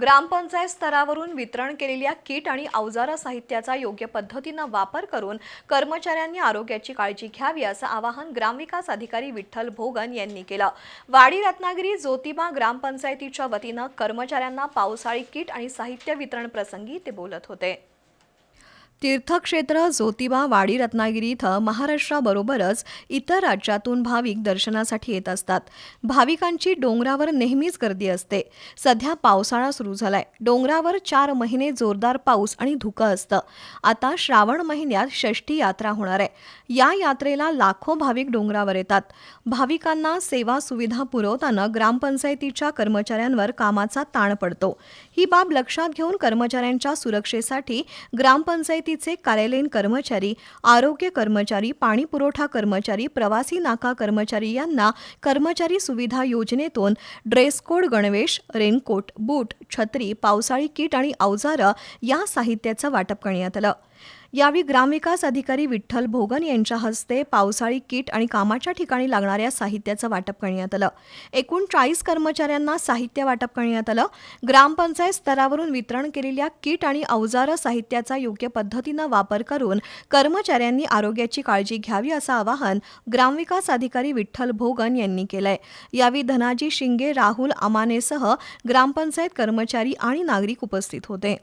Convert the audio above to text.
ग्रामपंचायत स्तरावरून वितरण केलेल्या किट आणि अवजार साहित्याचा योग्य पद्धतीनं वापर करून कर्मचाऱ्यांनी आरोग्याची काळजी घ्यावी असं आवाहन ग्रामविकास अधिकारी विठ्ठल भोगन यांनी केलं. वाडी रत्नागिरी ज्योतिबा ग्रामपंचायतीच्या वतीनं कर्मचाऱ्यांना पावसाळी किट आणि साहित्य वितरण प्रसंगी ते बोलत होते. तीर्थक्षेत्र ज्योतिबा वाडी रत्नागिरी इथं महाराष्ट्राबरोबरच इतर राज्यातून भाविक दर्शनासाठी येत असतात. भाविकांची डोंगरावर नेहमीच गर्दी असते. सध्या पावसाळा सुरू झालाय. डोंगरावर चार महिने जोरदार पाऊस आणि धुकं असतं. आता श्रावण महिन्यात षष्ठी यात्रा होणार आहे. या यात्रेला लाखो भाविक डोंगरावर येतात. भाविकांना सेवा सुविधा पुरवताना ग्रामपंचायतीच्या कर्मचाऱ्यांवर कामाचा ताण पडतो. ही बाब लक्षात घेऊन कर्मचाऱ्यांच्या सुरक्षेसाठी ग्रामपंचायतीचे कार्यालयीन कर्मचारी आरोग्य कर्मचारी पाणी पुरवठा कर्मचारी प्रवासी नाका कर्मचारी यांना कर्मचारी सुविधा योजनेतून ड्रेस कोड गणवेश रेनकोट बूट छत्री पावसाळी किट आणि अवजारं या साहित्याचं वाटप करण्यात आलं. यावेळी ग्रामविकास अधिकारी विठ्ठल भोगन यांच्या हस्ते पावसाळी किट आणि कामाच्या ठिकाणी लागणाऱ्या साहित्याचं वाटप करण्यात आलं. एकूण चाळीस कर्मचाऱ्यांना साहित्य वाटप करण्यात आलं. ग्रामपंचायत स्तरावरून वितरण केलेल्या किट आणि अवजारं साहित्याचा योग्य पद्धतीनं वापर करून कर्मचाऱ्यांनी आरोग्याची काळजी घ्यावी असं आवाहन ग्रामविकास अधिकारी विठ्ठल भोगन यांनी केलंय. यावेळी धनाजी शिंगे राहुल अमानेसह ग्रामपंचायत कर्मचारी आणि नागरिक उपस्थित होते.